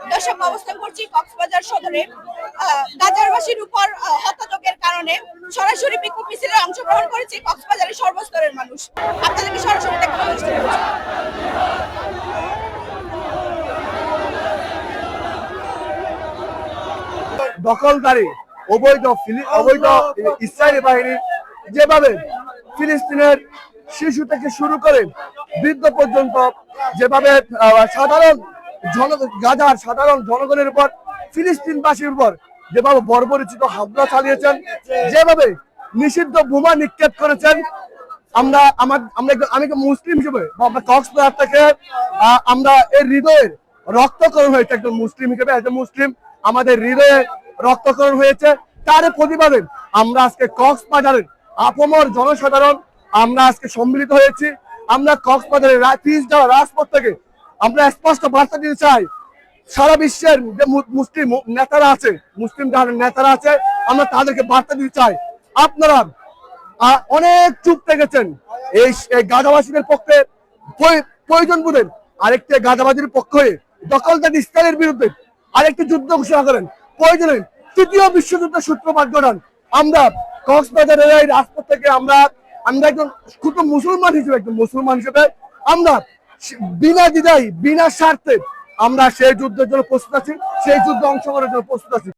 দশম অবস্থান করছি কক্সবাজার সদরে। গাজারবাসীর উপর আহ, হত্যাযজ্ঞের কারণে সরাসরি বিক্ষোভ মিছিলে অংশগ্রহণ করেছি কক্সবাজারের সর্বস্তরের মানুষ। আপনাদেরকে সরাসরি দখলদারি অবৈধ অবৈধ ইসরায়েলি বাহিনী যেভাবে ফিলিস্তিনের শিশু থেকে শুরু করে বৃদ্ধ পর্যন্ত যেভাবে সাধারণ গাজার সাধারণ জনগণের উপর ফিলিস্তিনবাসীর উপর যেভাবে বর্বরিচিত হামলা চালিয়েছেন, যেভাবে নিষিদ্ধ বোমা নিক্ষেপ করেছেন, আমরা আমার আমরা আমি মুসলিম হিসেবে বা আমরা কক্সবাজার থেকে আমরা এর হৃদয়ের রক্তকরণ হয়েছে একজন মুসলিম হিসেবে, একজন মুসলিম আমাদের হৃদয়ে রক্তকরণ হয়েছে। তার প্রতিবাদে আমরা আজকে কক্সবাজারের আপমর জনসাধারণ আমরা আজকে সম্মিলিত হয়েছি। আমরা কক্সবাজারের তিরিশ যাওয়া রাজপথ থেকে আমরা স্পষ্ট বার্তা দিতে চাই, সারা বিশ্বের যে মুসলিম নেতারা আছে, মুসলিম যারা নেতারা আছে, আমরা তাদেরকে বার্তা দিতে চাই। আপনারা অনেক চুপ থেকেছেন। এই গাজাবাসীদের পক্ষে প্রয়োজন বোধেন আরেকটি গাজাবাসীর পক্ষ দখলদার ইসরায়েলের বিরুদ্ধে আরেকটি যুদ্ধ ঘোষণা করেন। প্রয়োজনে তৃতীয় বিশ্বযুদ্ধের সূত্রপাত ঘটান। আমরা কক্সবাজারের এই রাজপথ থেকে আমরা আমরা একজন ক্ষুদ্র মুসলমান হিসেবে একজন মুসলমান হিসেবে আমরা বিনা দ্বিধাই বিনা স্বার্থে আমরা সেই যুদ্ধের জন্য প্রস্তুত আছি, সেই যুদ্ধে অংশগ্রহণের জন্য প্রস্তুত আছি।